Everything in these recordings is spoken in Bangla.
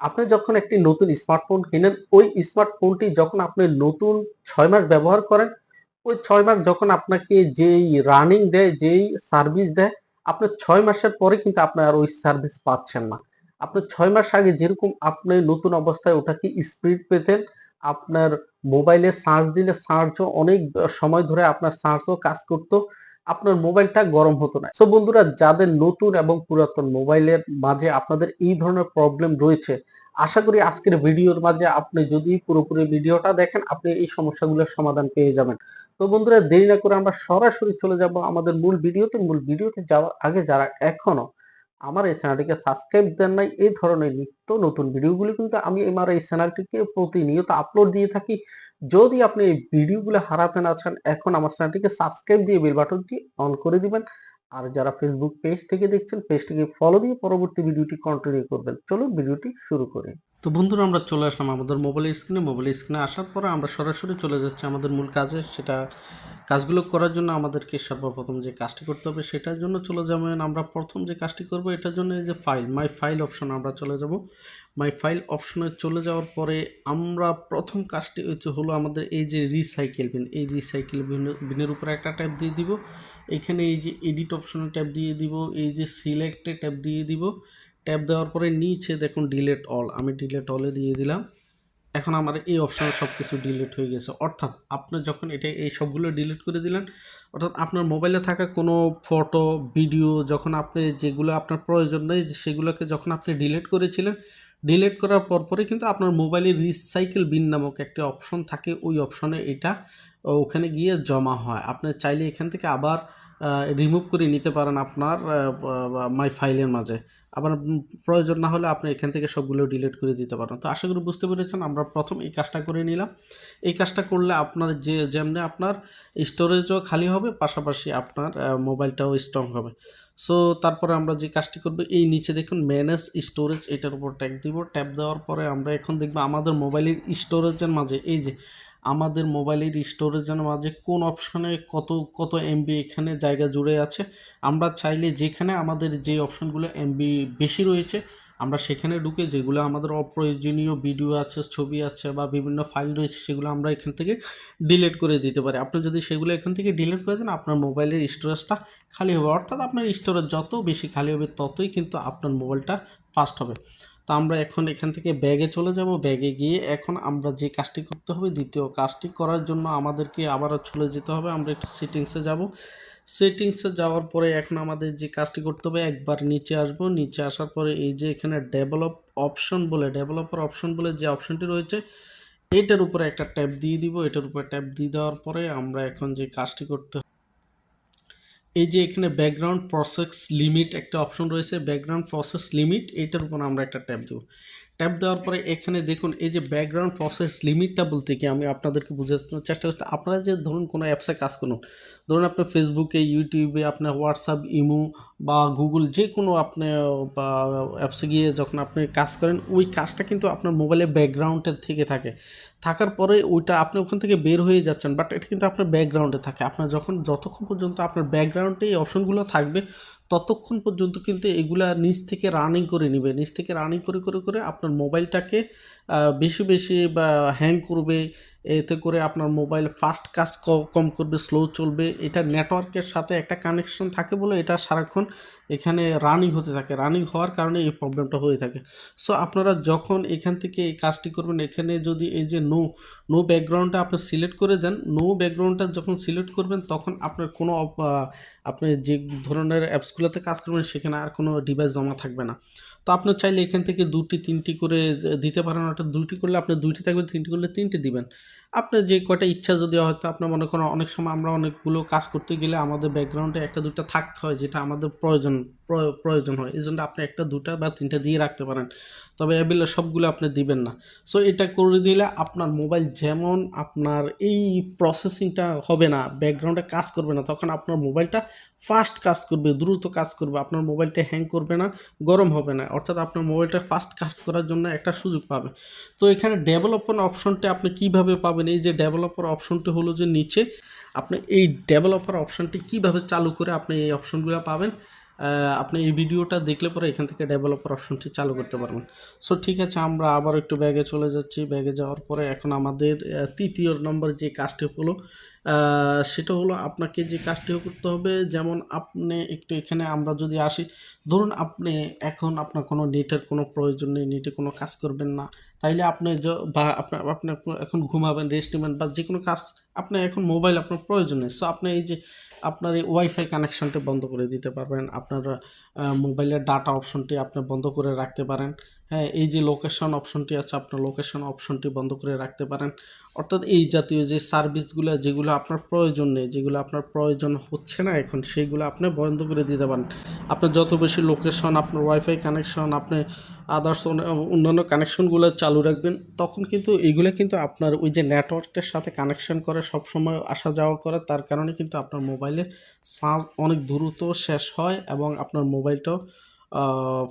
আপনি যখন একটি নতুন স্মার্টফোন কিনেন, ওই স্মার্টফোনটি যখন আপনি নতুন ছয় মাস ব্যবহার করেন, ওই ছয় মাস যখন আপনাকে যেই রানিং দেয়, যেই সার্ভিস দেয় আপনার ছয় মাসের পরে কিন্তু আপনি আর ওই সার্ভিস পাচ্ছেন না। আপনি ছয় মাস আগে যেরকম আপনি নতুন অবস্থায় ওটাকে স্পিড পেতেন, আপনার মোবাইলে সার্চ দিলে সার্চও অনেক সময় ধরে আপনার সার্চও কাজ করতো। আপনার মোবাইলটা গরম হতো না। সো বন্ধুরা, যাদের নতুন এবং পুরাতন মোবাইলের মাঝে আপনাদের এই ধরনের প্রবলেম রয়েছে, আশা করি আজকের ভিডিওর মাঝে আপনি যদি পুরোপুরি ভিডিওটা দেখেন, আপনি এই সমস্যাগুলোর সমাধান পেয়ে যাবেন। তো বন্ধুরা, দেরি না করে আমরা সরাসরি চলে যাব আমাদের মূল ভিডিওতে। মূল ভিডিওতে যাওয়ার আগে যারা এখনও আমার এই চ্যানেলটিকে সাবস্ক্রাইব দেন নাই, এই ধরনের নিত্য নতুন ভিডিওগুলি কিন্তু আমি আমার এই চ্যানেলটিকে প্রতিনিয়ত আপলোড দিয়ে থাকি। যদি আপনি এই ভিডিওগুলো হারাতে না চান, এখন আমার চ্যানেলটিকে সাবস্ক্রাইব দিয়ে বেল বাটনটি অন করে দিবেন। আর যারা ফেসবুক পেজ থেকে দেখছেন পেজটিকে ফলো দিয়ে পরবর্তী ভিডিওটি কন্টিনিউ করবেন। চলুন ভিডিওটি শুরু করি। তো বন্ধুরা, আমরা চলে আসলাম আমাদের মোবাইল স্ক্রিনে মোবাইল স্ক্রিনে আসার পরে আমরা সরাসরি চলে যাচ্ছি আমাদের মূল কাজে। সেটা কাজগুলো করার জন্য আমাদেরকে সর্বপ্রথম যে কাজটি করতে হবে, সেটার জন্য চলে যাবেন আমরা প্রথম যে কাজটি করব, এটার জন্য এই যে ফাইল মাই ফাইল অপশন আমরা চলে যাব। মাই ফাইল অপশনে চলে যাওয়ার পরে আমরা প্রথম কাজটি হচ্ছে হলো আমাদের এই যে রিসাইকেল বিন এই রিসাইকেল বিনের উপরে একটা ট্যাব দিয়ে দিব। এখানে এই যে এডিট অপশনে ট্যাব দিয়ে দিব। এই যে সিলেক্টে ট্যাব দিয়ে দিব। ট্যাব দেওয়ার পরে নিচে দেখুন ডিলেট অল আমি ডিলেট অলে দিয়ে দিলাম। এখন আমার এই অপশানে সব কিছু ডিলিট হয়ে গেছে। অর্থাৎ আপনি যখন এটা, এই সবগুলো ডিলিট করে দিলেন, অর্থাৎ আপনার মোবাইলে থাকা কোনো ফটো ভিডিও যখন আপনি যেগুলো আপনার প্রয়োজন নেই, সেগুলোকে যখন আপনি ডিলিট করেছিলেন ডিলিট করার পরপরই কিন্তু আপনার মোবাইলে রিসাইকেল বিন নামক একটি অপশন থাকে। ওই অপশনে এটা, ওখানে গিয়ে জমা হয়। আপনি চাইলে এখান থেকে আবার রিমুভ করে নিতে পারেন আপনার মাই ফাইলের মাঝে। আবার প্রয়োজন না হলে আপনি এখান থেকে সবগুলো ডিলিট করে দিতে পারেন। তো আশা করি বুঝতে পেরেছেন, আমরা প্রথম এই কাজটা করে নিলাম। এই কাজটা করলে আপনার যে যেমনি আপনার স্টোরেজও খালি হবে, পাশাপাশি আপনার মোবাইলটাও স্ট্রং হবে। সো তারপরে আমরা যে কাজটি করব, এই নিচে দেখুন ম্যানেজ স্টোরেজ এটার উপর ট্যাগ দিব। ট্যাপ দেওয়ার পরে আমরা এখন দেখব, আমাদের মোবাইলের স্টোরেজের মাঝে, এই যে আমাদের মোবাইলের স্টোরেজের মাঝে কোন অপশনে কত কত এমবি এখানে জায়গা জুড়ে আছে, আমরা চাইলে যেখানে আমাদের যে অপশনগুলো এমবি বেশি রয়েছে, আমরা সেখানে ঢুকে যেগুলো আমাদের অপ্রয়োজনীয় ভিডিও আছে, ছবি আছে বা বিভিন্ন ফাইল রয়েছে, সেগুলো আমরা এখান থেকে ডিলিট করে দিতে পারি। আপনি যদি সেগুলো এখান থেকে ডিলিট করে দেন, আপনার মোবাইলের স্টোরেজটা খালি হবে। অর্থাৎ আপনার স্টোরেজ যত বেশি খালি হবে, ততই কিন্তু আপনার মোবাইলটা ফাস্ট হবে। তো আমরা এখন এখান থেকে ব্যাগে চলে যাব। ব্যাগে গিয়ে এখন আমরা যে কাজটি করতে হবে, দ্বিতীয় কাজটি করার জন্য আমাদেরকে আবারও চলে যেতে হবে। আমরা একটু সেটিংসে যাব। সেটিংসে যাওয়ার পরে এখন আমাদের যে কাজটি করতে হবে, একবার নিচে আসব। নিচে আসার পরে এই যে এখানে ডেভেলপ অপশন বলে ডেভেলপার অপশন বলে যে অপশনটি রয়েছে, এটার উপরে একটা ট্যাব দিয়ে দিব। এটার উপরে ট্যাব দিয়ে দেওয়ার পরে আমরা এখন যে কাজটি করতে এই যে এখানে ব্যাকগ্রাউন্ড প্রসেস লিমিট একটা অপশন রয়েছে ব্যাকগ্রাউন্ড প্রসেস লিমিট এটার উপর আমরা একটা ট্যাব দেবো। ট্যাপ দেওয়ার পরে এখানে দেখুন, এই যে ব্যাকগ্রাউন্ড প্রসেস লিমিটটা বলতে কি আমি আপনাদেরকে বোঝানোর চেষ্টা করছি। আপনারা যে ধরুন কোনো অ্যাপসে কাজ করুন, ধরুন আপনার ফেসবুকে ইউটিউবে আপনার হোয়াটসঅ্যাপ ইমো বা গুগল যে কোনো আপনি, বা অ্যাপসে গিয়ে যখন আপনি কাজ করেন, ওই কাজটা কিন্তু আপনার মোবাইলে ব্যাকগ্রাউন্ডের থেকে থাকে। থাকার পরে ওইটা আপনি ওখান থেকে বের হয়ে যাচ্ছেন বাট এটা কিন্তু আপনার ব্যাকগ্রাউন্ডে থাকে। আপনার যখন, যতক্ষণ পর্যন্ত আপনার ব্যাকগ্রাউন্ডে এই অপশনগুলো থাকবে ততক্ষণ পর্যন্ত কিন্তু এগুলা নিচ থেকে রানিং করে নেবে। নিচ থেকে রানিং করে করে করে আপনার মোবাইলটাকে বেশি বেশি বা হ্যাং করবে, এতে করে আপনার মোবাইল ফাস্ট কাজ কম করবে স্লো চলবে। এটা নেটওয়ার্কের সাথে একটা কানেকশন থাকে বলে এটা সারাক্ষণ এখানে রানিং হতে থাকে। রানিং হওয়ার কারণে এই প্রবলেমটা হয়ে থাকে। সো আপনারা যখন এখান থেকে এই কাজটি করবেন, এখানে যদি এই যে নো নো ব্যাকগ্রাউন্ডটা আপনি সিলেক্ট করে দেন নো ব্যাকগ্রাউন্ডটা যখন সিলেক্ট করবেন, তখন আপনার কোনো আপনি যে ধরনের অ্যাপসগুলোতে কাজ করবেন, সেখানে আর কোনো ডিভাইস জমা থাকবে না। তো আপনার চাইলে এখান থেকে দুটি, তিনটি করে দিতে পারেন। অর্থাৎ দুটি করলে আপনার দুইটি থাকবে, তিনটি করলে তিনটি দিবেন। আপনার যে কটা ইচ্ছা যদি হয়তো আপনার মনে করেন অনেক সময় আমরা অনেকগুলো কাজ করতে গেলে আমাদের ব্যাকগ্রাউন্ডে একটা দুটো থাকতে হয়, যেটা আমাদের প্রয়োজন। প্রয়োজন হয়। এই জন্য আপনি একটা, দুটা বা তিনটা দিয়ে রাখতে পারেন। তবে অ্যাবিলে সবগুলো আপনি দিবেন না। সো এটা করে দিলে আপনার মোবাইল যেমন আপনার এই প্রসেসিংটা হবে না ব্যাকগ্রাউন্ডে কাজ করবে না, তখন আপনার মোবাইলটা ফাস্ট কাজ করবে, দ্রুত কাজ করবে। আপনার মোবাইলটা হ্যাং করবে না, গরম হবে না। অর্থাৎ আপনার মোবাইলটা ফাস্ট কাজ করার জন্য একটা সুযোগ পাবে। তো, এখানে ডেভেলপার অপশনটা আপনি কীভাবে পাবেন? এই যে ডেভেলপার অপশনটি হলো যে নিচে, আপনি এই ডেভেলপার অপশনটি কীভাবে চালু করে আপনি এই অপশনগুলো পাবেন? আপনি এই ভিডিওটা দেখলে পরে এখান থেকে ডেভেলপার অপশনটি চালু করতে পারবেন। সো ঠিক আছে, আমরা আবার একটু ব্যাগে চলে যাচ্ছি। ব্যাগে যাওয়ার পরে এখন আমাদের তৃতীয় নম্বর যে কাজটি হলো সেটা হলো আপনাকে যে কাজটি করতে হবে, যেমন আপনি একটু এখানে আমরা যদি আসি, ধরুন আপনি এখন আপনার কোনো নেটের কোনো প্রয়োজন নেই, নেটে কোনো কাজ করবেন না, তাইলে আপনি বা আপনার আপনি এখন ঘুমাবেন রেস্ট নেবেন, বা যে কোনো কাজ, আপনি এখন মোবাইল আপনার প্রয়োজন নেই সো আপনি এই যে আপনার এই ওয়াইফাই কানেকশনটি বন্ধ করে দিতে পারবেন, আপনার মোবাইলের ডাটা অপশনটি আপনি বন্ধ করে রাখতে পারেন হ্যাঁ এই যে লোকেশন অপশনটি আছে, আপনার লোকেশন অপশনটি বন্ধ করে রাখতে পারেন। অর্থাৎ এই জাতীয় যে সার্ভিসগুলো যেগুলো আপনার প্রয়োজন নেই, যেগুলো আপনার প্রয়োজন হচ্ছে না এখন, সেইগুলো আপনি বন্ধ করে দিতে পারেন। আপনার যত বেশি লোকেশন আপনার ওয়াইফাই কানেকশন আপনি আদার্স অন্যান্য কানেকশনগুলো চালু রাখবেন, তখন কিন্তু এইগুলো কিন্তু আপনার ওই যে নেটওয়ার্কের সাথে কানেকশন করে সব সময় আসা যাওয়া করে, তার কারণে কিন্তু আপনার মোবাইলের চার্জ অনেক দ্রুত শেষ হয় এবং আপনার মোবাইলটাও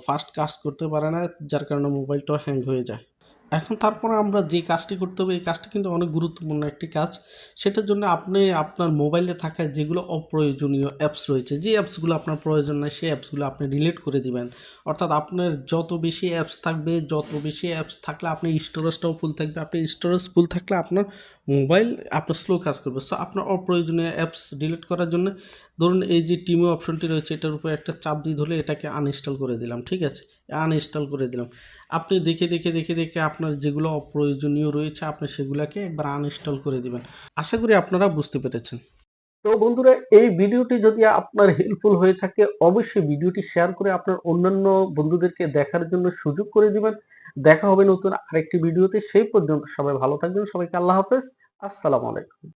ফাস্ট কাজ করতে পারে না, যার কারণে মোবাইলটাও হ্যাং হয়ে যায়। এখন তারপরে আমরা যে কাজটি করতে হবে, এই কাজটি কিন্তু অনেক গুরুত্বপূর্ণ একটি কাজ। সেটার জন্য আপনি আপনার মোবাইলে থাকা যেগুলো অপ্রয়োজনীয় অ্যাপস রয়েছে, যে অ্যাপসগুলো আপনার প্রয়োজন নাই, সেই অ্যাপসগুলো আপনি ডিলিট করে দিবেন। অর্থাৎ আপনার যত বেশি অ্যাপস থাকবে, যত বেশি অ্যাপস থাকলে আপনার স্টোরেজটাও ফুল থাকবে আপনার স্টোরেজ ফুল থাকলে আপনার মোবাইল আপনার স্লো কাজ করবে। সো আপনার অপ্রয়োজনীয় অ্যাপস ডিলিট করার জন্য ধরুন এই যে টিমো অপশনটি রয়েছে, এটার উপর একটা চাপ দিয়ে ধরে এটাকে আনইনস্টল করে দিলাম, ঠিক আছে? আনইনস্টল করে দিলাম। আপনি দেখে দেখে দেখে দেখে আপনার যেগুলো অপ্রয়োজনীয় রয়েছে, আপনি সেগুলোকে একবার আনইনস্টল করে দিবেন। আশা করি আপনারা বুঝতে পেরেছেন। তো বন্ধুরা, এই ভিডিওটি যদি আপনার হেল্পফুল হয়ে থাকে, অবশ্যই ভিডিওটি শেয়ার করে আপনার অন্যান্য বন্ধুদেরকে দেখার জন্য সুযোগ করে দিবেন। দেখা হবে নতুন আরেকটি ভিডিওতে। সেই পর্যন্ত সবাই ভালো থাকবেন। সবাইকে আল্লাহ হাফেজ। আসসালামু আলাইকুম।